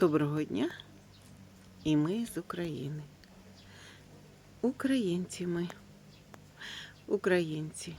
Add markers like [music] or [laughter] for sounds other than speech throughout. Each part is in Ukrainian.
Доброго дня! І ми з України. Українці ми. Українці.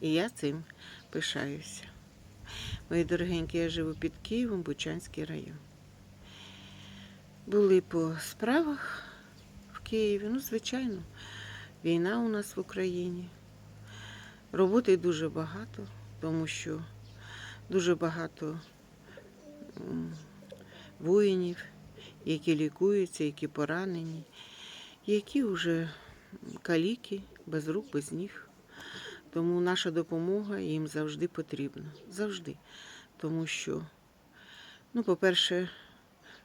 І я цим пишаюся. Мої дорогенькі, я живу під Києвом, Бучанський район. Були по справах в Києві. Ну, звичайно, війна у нас в Україні. Роботи дуже багато, тому що дуже багато воїнів, які лікуються, які поранені, які вже каліки, без рук, без ніг. Тому наша допомога їм завжди потрібна. Завжди. Тому що, ну, по-перше,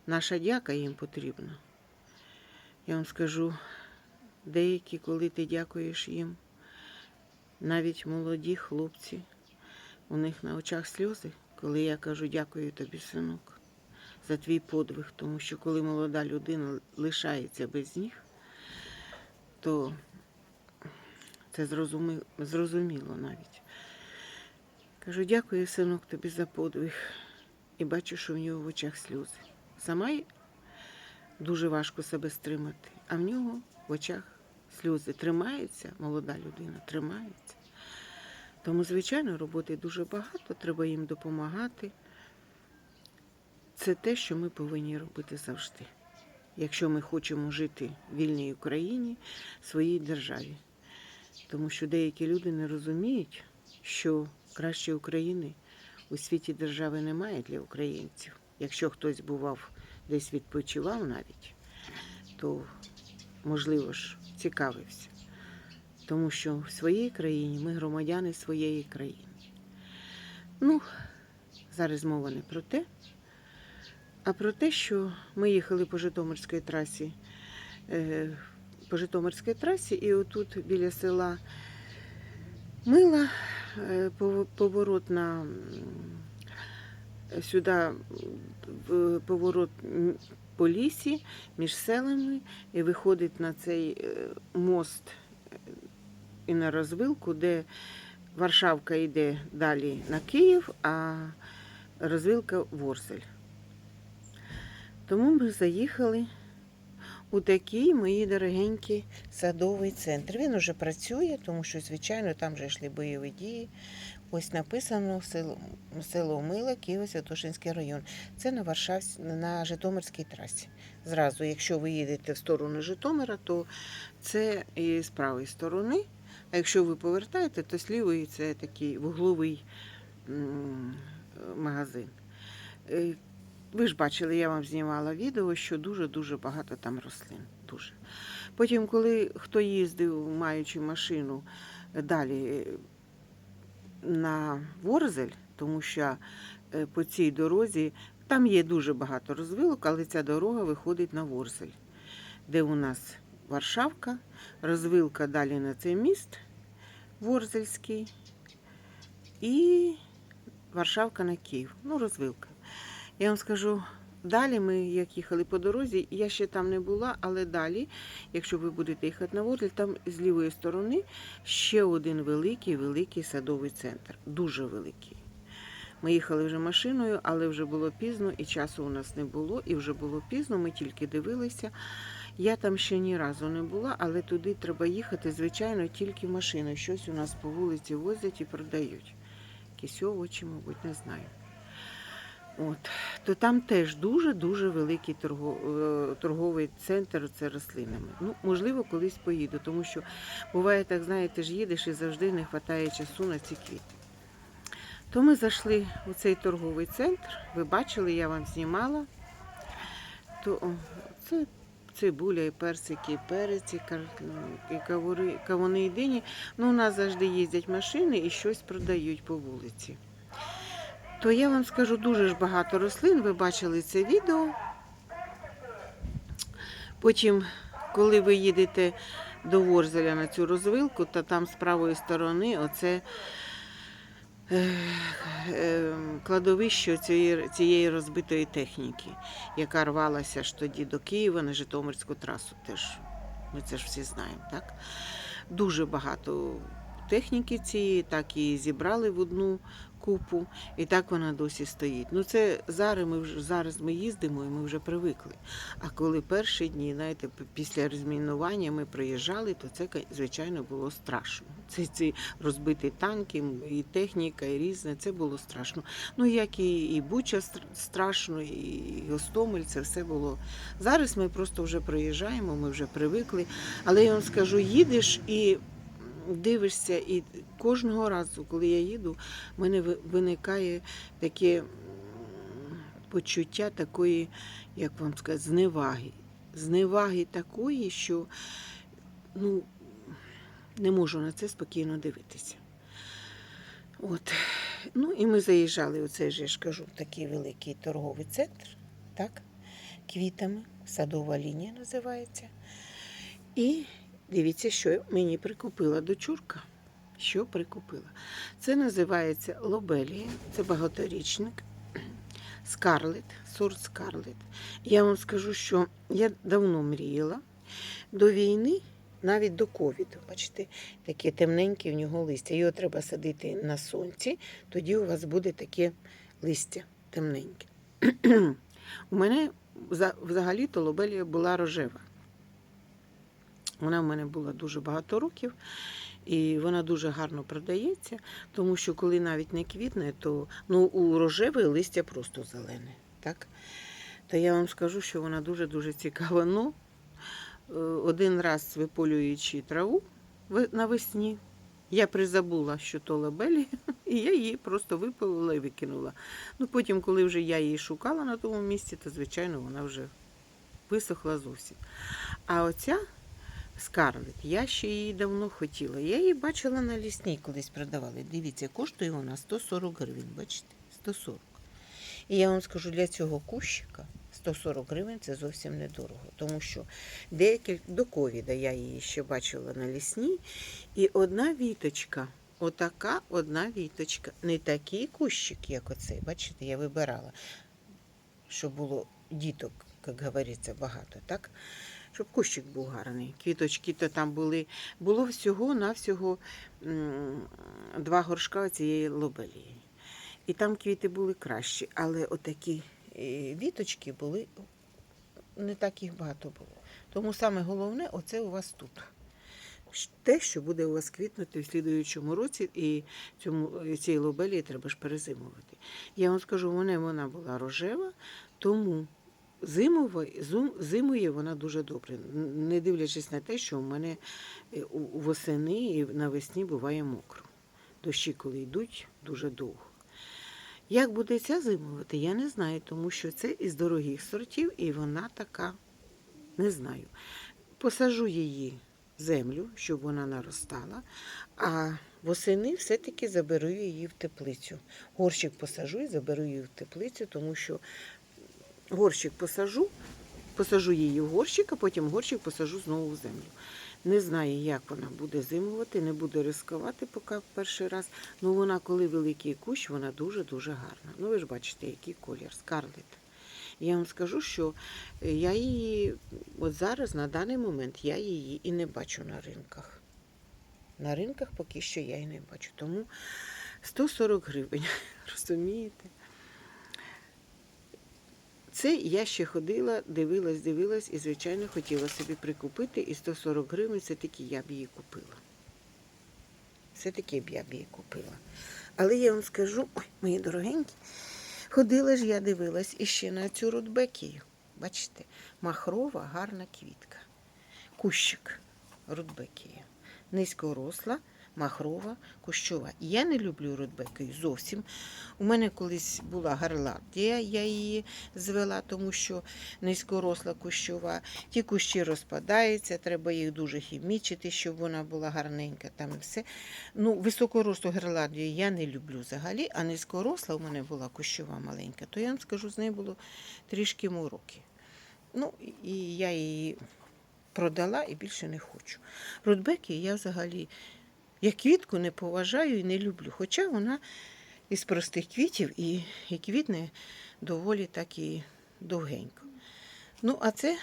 наша дяка їм потрібна. Я вам скажу, деякі, коли ти дякуєш їм, навіть молоді хлопці, у них на очах сльози, коли я кажу дякую тобі, синок, за твій подвиг. Тому що коли молода людина лишається без ніг, то це зрозуміло, навіть. Кажу, дякую, синок, тобі за подвиг. І бачу, що в нього в очах сльози. Сама дуже важко себе стримати, а в нього в очах сльози. Тримається молода людина, тримається. Тому, звичайно, роботи дуже багато, треба їм допомагати. Це те, що ми повинні робити завжди, якщо ми хочемо жити в вільній Україні, своїй державі. Тому що деякі люди не розуміють, що краще України у світі держави немає для українців. Якщо хтось бував десь відпочивав навіть, то можливо ж цікавився. Тому що в своїй країні ми громадяни своєї країни. Ну, зараз мова не про те, а про те, що ми їхали по Житомирській трасі, е, по Житомирській трасі, і отут біля села Мила е, поворот на сюди поворот по лісі між селами і виходить на цей е, мост і на розвилку, де Варшавка йде далі на Київ, а розвилка Ворсель. Тому ми заїхали у такий, мої дорогенький садовий центр. Він уже працює, тому що, звичайно, там вже йшли бойові дії. Ось написано село, село Мила, Києво Святошинський район. Це на Варшав, на Житомирській трасі. Зразу, якщо ви їдете в сторону Житомира, то це і з правої сторони. А якщо ви повертаєте, то з лівої це такий вугловий магазин. Е, Ви ж бачили, я вам знімала відео, що дуже-дуже багато там рослин. Дуже. Потім, коли хто їздив, маючи машину далі е, на Ворзель, тому що е, по цій дорозі там є дуже багато розвилок, але ця дорога виходить на Ворзель, де у нас Варшавка, розвилка далі на цей міст Ворзельський і Варшавка на Київ. Ну, розвилка. Я вам скажу, далі ми, як їхали по дорозі, я ще там не була, але далі, якщо ви будете їхати на Ворзель, там з лівої сторони ще один великий, великий садовий центр. Дуже великий. Ми їхали вже машиною, але вже було пізно, і часу у нас не було, і вже було пізно, ми тільки дивилися. Я там ще ні разу не була, але туди треба їхати, звичайно, тільки машиною. Щось у нас по вулиці возять і продають. Якісь овочі, мабуть, не знаю. От. То там теж дуже-дуже великий е, торговий центр це рослинами. Ну, можливо, колись поїду, тому що буває так, знаєте, ж їдеш і завжди не вистачає часу на ці квіти. То ми зайшли у цей торговий центр. Ви бачили, я вам знімала. То це цибуля, і персики, і перець, і, кар- і кавури, кавуни і дині. Ну, у нас завжди їздять машини і щось продають по вулиці. То я вам скажу дуже ж багато рослин. Ви бачили це відео. Потім, коли ви їдете до Ворзеля на цю розвилку, то там з правої сторони оце е, е, кладовище цієї, цієї розбитої техніки, яка рвалася ж тоді до Києва на Житомирську трасу. Теж ми це ж всі знаємо, так? Дуже багато техніки цієї, так і зібрали в одну купу, і так вона досі стоїть. Ну це зараз ми вже зараз ми їздимо і ми вже привикли. А коли перші дні, знаєте, після розмінування ми приїжджали, то це звичайно було страшно. Це ці розбиті танки, і техніка, і різне. Це було страшно. Ну як і, і Буча страшно, і Гостомель, це все було. Зараз ми просто вже приїжджаємо, ми вже привикли. Але я вам скажу, їдеш і дивишся, і кожного разу, коли я їду, в мене виникає таке почуття такої, як вам сказати, зневаги. Зневаги такої, що ну, не можу на це спокійно дивитися. От. Ну і ми заїжджали, оце ж я ж кажу, такий великий торговий центр, так, квітами, садова лінія називається. І дивіться, що мені прикупила дочурка. Що прикупила? Це називається лобелія, це багаторічник. Скарлет, сорт Скарлет. Я вам скажу, що я давно мріяла до війни, навіть до ковіду. Бачите, таке темненьке в нього листя. Його треба садити на сонці, тоді у вас буде таке листя темненьке. [clears throat] у мене взагалі-то лобелія була рожева. Вона в мене була дуже багато років, і вона дуже гарно продається, тому що коли навіть не квітне, то ну, у рожеве листя просто зелене. Так? То я вам скажу, що вона дуже-дуже цікава. Ну, е, один раз виполюючи траву навесні, я призабула, що то лабелі, [laughs] і я її просто випилила і викинула. Ну, потім, коли вже я її шукала на тому місці, то, звичайно, вона вже висохла зовсім. А оця Скарлет, я ще її давно хотіла. Я її бачила на лісній колись продавали. Дивіться, коштує вона 140 гривень, бачите? 140. І я вам скажу, для цього кущика 140 гривень це зовсім недорого. Тому що деякі до ковіда я її ще бачила на лісній. І одна віточка, отака одна віточка. Не такий кущик, як оцей. Бачите, я вибирала, щоб було діток, як говориться, багато, так? Щоб кущик був гарний. Квіточки то там були. Було всього-навсього два горшка цієї лобелії. І там квіти були кращі, але отакі е, віточки були, не так їх багато було. Тому саме головне, оце у вас тут. Те, що буде у вас квітнути в слідуючому році, і цьому, і цій лобелії треба ж перезимувати. Я вам скажу, вона, вона була рожева, тому зимує вона дуже добре. Не дивлячись на те, що мене е, у- у восени і навесні буває мокро. Дощі, коли йдуть, дуже довго. Як буде ця зимувати, я не знаю, тому що це із дорогих сортів, і вона така, не знаю. Посажу її в землю, щоб вона наростала, а восени все-таки заберу її в теплицю. Горщик посажу і заберу її в теплицю, тому що горщик посажу, посажу її в горщик, а потім горщик посажу знову в землю. Не знаю, як вона буде зимувати, не буду ризикувати поки в перший раз. Ну вона, коли великий кущ, вона дуже-дуже гарна. Ну ви ж бачите, який колір, скарлет. Я вам скажу, що я її, от зараз, на даний момент, я її і не бачу на ринках. На ринках поки що я її не бачу. Тому 140 гривень, [laughs] розумієте? Це я ще ходила, дивилась, дивилась і, звичайно, хотіла собі прикупити. І 140 гривень все-таки я б її купила. Все-таки б я б її купила. Але я вам скажу, ой, мої дорогенькі, ходила ж я дивилась іще на цю рудбекію. Бачите, махрова гарна квітка. Кущик рудбекія. Низькоросла, махрова, кущова. Я не люблю рудбекію зовсім. У мене колись була гарландія, я її звела, тому що низькоросла кущова. Ті кущі розпадаються, треба їх дуже хімічити, щоб вона була гарненька. Там і все. Ну, високорослу гірландію я не люблю взагалі, а низькоросла у мене була кущова маленька, то я вам скажу, з нею було трішки мороки. Ну, і я її продала і більше не хочу. Рудбеки я взагалі як квітку не поважаю і не люблю. Хоча вона із простих квітів і, і квітне доволі так і довгенько. Ну, а це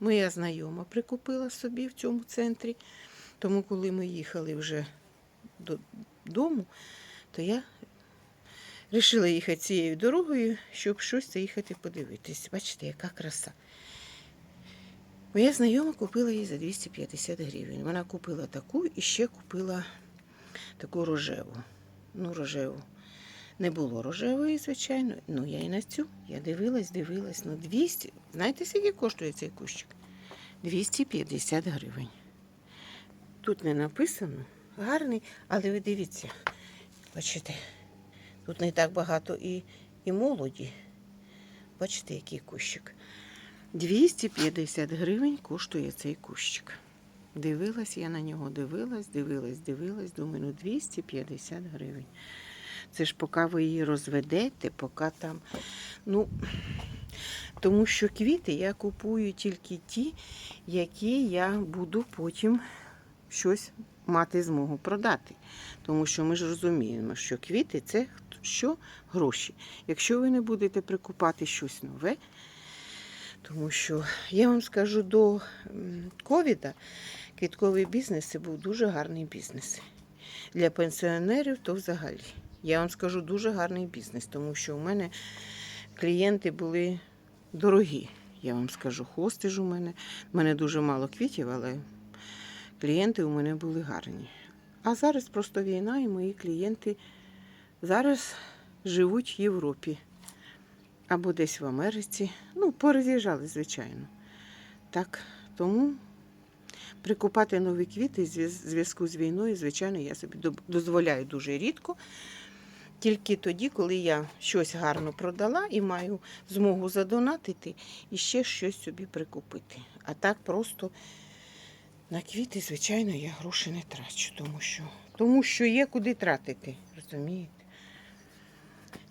моя знайома прикупила собі в цьому центрі. Тому, коли ми їхали вже додому, то я Рішила їхати цією дорогою, щоб щось заїхати подивитись. Бачите, яка краса. Моя знайома купила її за 250 гривень. Вона купила таку і ще купила таку рожеву. Ну, рожеву. Не було рожевої, звичайно. Ну, я і на цю. Я дивилась, дивилась. Ну, 200. Знаєте, скільки коштує цей кущик? 250 гривень. Тут не написано. Гарний, але ви дивіться. Бачите, тут не так багато і, і молоді. Бачите, який кущик. 250 гривень коштує цей кущик. Дивилась я на нього, дивилась, дивилась, дивилась. Думаю, ну 250 гривень. Це ж поки ви її розведете, поки там. Ну, тому що квіти я купую тільки ті, які я буду потім щось мати змогу продати. Тому що ми ж розуміємо, що квіти це що гроші. Якщо ви не будете прикупати щось нове, тому що я вам скажу, до ковіда квітковий бізнес це був дуже гарний бізнес. Для пенсіонерів то взагалі. Я вам скажу дуже гарний бізнес, тому що у мене клієнти були дорогі. Я вам скажу, хости ж у мене. У мене дуже мало квітів, але клієнти у мене були гарні. А зараз просто війна, і мої клієнти зараз живуть в Європі або десь в Америці. Ну, пороз'їжджали, звичайно. Так, тому прикупати нові квіти в зв'язку з війною, звичайно, я собі дозволяю дуже рідко. Тільки тоді, коли я щось гарно продала і маю змогу задонатити і ще щось собі прикупити. А так просто на квіти, звичайно, я гроші не трачу, тому що, тому що є куди тратити, розумієте?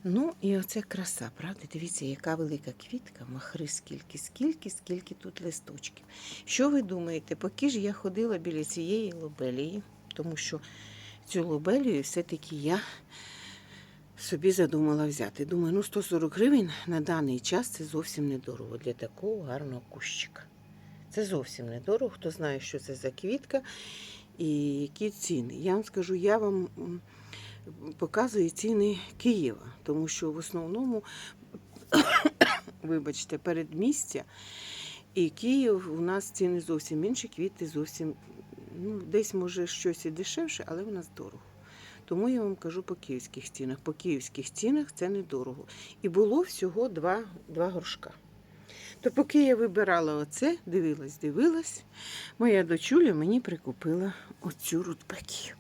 Ну і оце краса, правда? Дивіться, яка велика квітка, махри скільки, скільки, скільки тут листочків. Що ви думаєте, поки ж я ходила біля цієї лобелії, тому що цю лобелію все-таки я собі задумала взяти. Думаю, ну 140 гривень на даний час це зовсім недорого для такого гарного кущика. Це зовсім недорого. Хто знає, що це за квітка і які ціни. Я вам скажу, я вам м, показую ціни Києва, тому що в основному, [coughs] вибачте, передмістя і Київ у нас ціни зовсім інші, квіти зовсім ну, десь може щось і дешевше, але в нас дорого. Тому я вам кажу по київських цінах. По київських цінах це недорого. І було всього два, два горшка. То поки я вибирала оце, дивилась, дивилась, моя дочуля мені прикупила оцю рудбекію.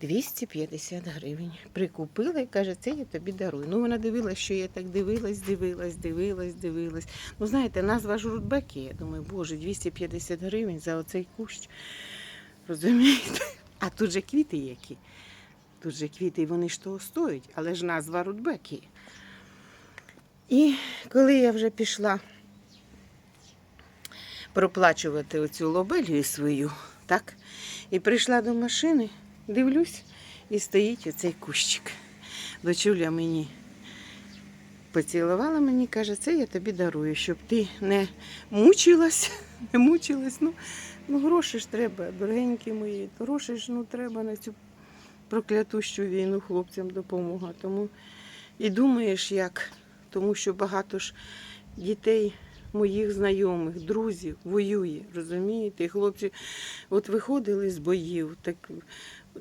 250 гривень. Прикупила і каже, це я тобі дарую. Ну, вона дивилась, що я так дивилась, дивилась, дивилась, дивилась. Ну, знаєте, назва ж рудбеки. Я думаю, боже, 250 гривень за оцей кущ. Розумієте? А тут же квіти які. Тут же квіти, вони ж того стоять, але ж назва рудбеки. І коли я вже пішла проплачувати оцю лобелію свою, так, і прийшла до машини, дивлюсь, і стоїть оцей кущик. Дочуля мені поцілувала мені, каже, це я тобі дарую, щоб ти не мучилась, [laughs] не мучилась. Ну, ну гроші ж треба, дорогенькі мої, гроші ж ну, треба на цю проклятущу війну хлопцям допомога. Тому і думаєш, як, тому що багато ж дітей. Моїх знайомих, друзів воює, розумієте? І хлопці от виходили з боїв, так,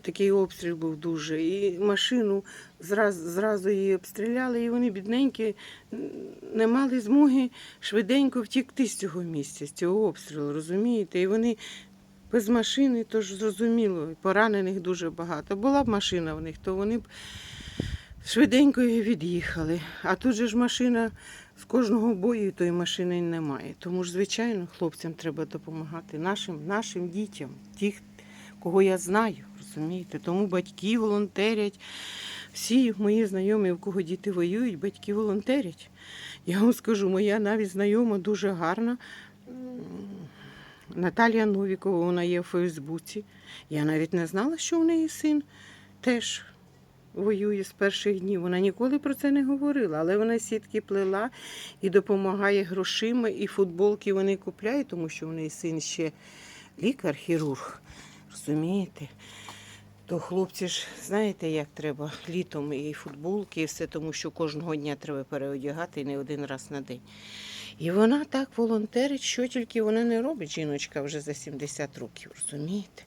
такий обстріл був дуже, і машину зразу, зразу її обстріляли, і вони, бідненькі, не мали змоги швиденько втікти з цього місця, з цього обстрілу, розумієте? І вони без машини, то ж зрозуміло, поранених дуже багато. Була б машина в них, то вони б швиденько і від'їхали. А тут же ж машина з кожного бою, тої машини немає. Тому ж, звичайно, хлопцям треба допомагати, нашим, нашим дітям, тих, кого я знаю, розумієте? Тому батьки волонтерять. Всі мої знайомі, у кого діти воюють, батьки волонтерять. Я вам скажу, моя навіть знайома дуже гарна. Наталія Новікова, вона є в Фейсбуці. Я навіть не знала, що в неї син теж воює з перших днів. Вона ніколи про це не говорила, але вона сітки плела і допомагає грошима, і футболки вони купляють, тому що в неї син ще лікар, хірург. Розумієте? То хлопці ж, знаєте, як треба літом і футболки, і все, тому що кожного дня треба переодягати і не один раз на день. І вона так волонтерить, що тільки вона не робить, жіночка вже за 70 років, розумієте?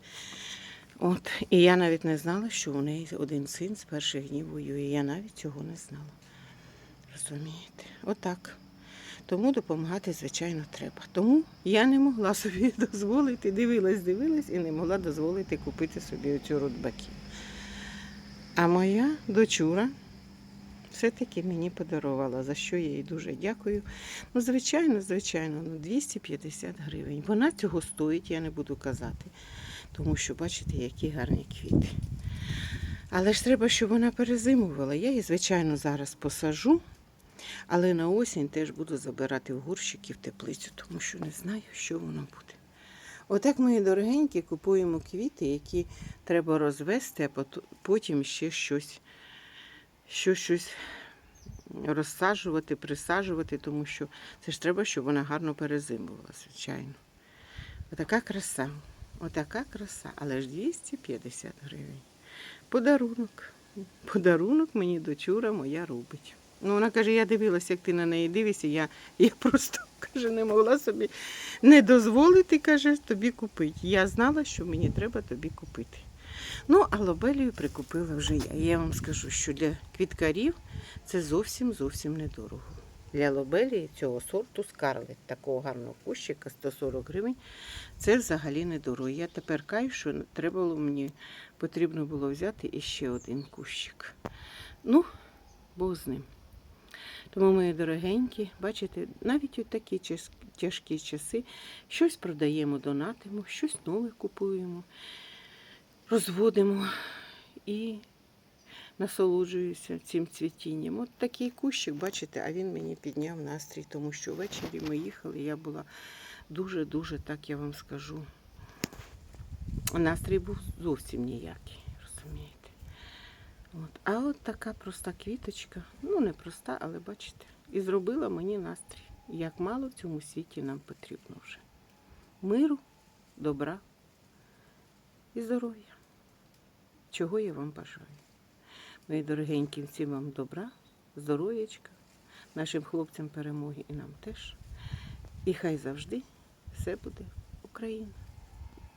От, і я навіть не знала, що у неї один син з перших днів воює. Я навіть цього не знала. Розумієте? Отак. Тому допомагати, звичайно, треба. Тому я не могла [laughs] собі дозволити, дивилась, дивилась і не могла дозволити купити собі оцю рудбаки. А моя дочура все-таки мені подарувала, за що я їй дуже дякую. Ну, звичайно, звичайно, ну 250 гривень. Вона цього стоїть, я не буду казати. Тому що, бачите, які гарні квіти. Але ж треба, щоб вона перезимувала. Я її, звичайно, зараз посажу. Але на осінь теж буду забирати в горщики в теплицю, тому що не знаю, що воно буде. Отак, мої дорогенькі, купуємо квіти, які треба розвести, а потім ще щось, що щось розсаджувати, присаджувати, тому що це ж треба, щоб вона гарно перезимувала, звичайно. Отака краса. Отака краса, але ж 250 гривень. Подарунок. Подарунок мені дочура моя робить. Ну, вона каже, я дивилася, як ти на неї дивишся. Я, я просто [laughs] каже, не могла собі не дозволити, каже, тобі купити. Я знала, що мені треба тобі купити. Ну, а лобелію прикупила вже я. Я вам скажу, що для квіткарів це зовсім зовсім недорого. Для лобелії цього сорту скарлет, такого гарного кущика 140 гривень, це взагалі недорого. Я тепер каю, що треба було мені потрібно було взяти іще один кущик. Ну, Бог з ним. Тому, мої дорогенькі, бачите, навіть у такі тяжкі часи щось продаємо, донатимо, щось нове купуємо, розводимо і насолоджуюся цим цвітінням. От такий кущик, бачите, а він мені підняв настрій, тому що ввечері ми їхали, я була дуже-дуже, так я вам скажу, настрій був зовсім ніякий, розумієте. От. А от така проста квіточка, ну не проста, але бачите, і зробила мені настрій. Як мало в цьому світі нам потрібно вже. Миру, добра і здоров'я. Чого я вам бажаю? Мої дорогенькі, всім вам добра, здоров'ячка, нашим хлопцям перемоги і нам теж. І хай завжди все буде Україна.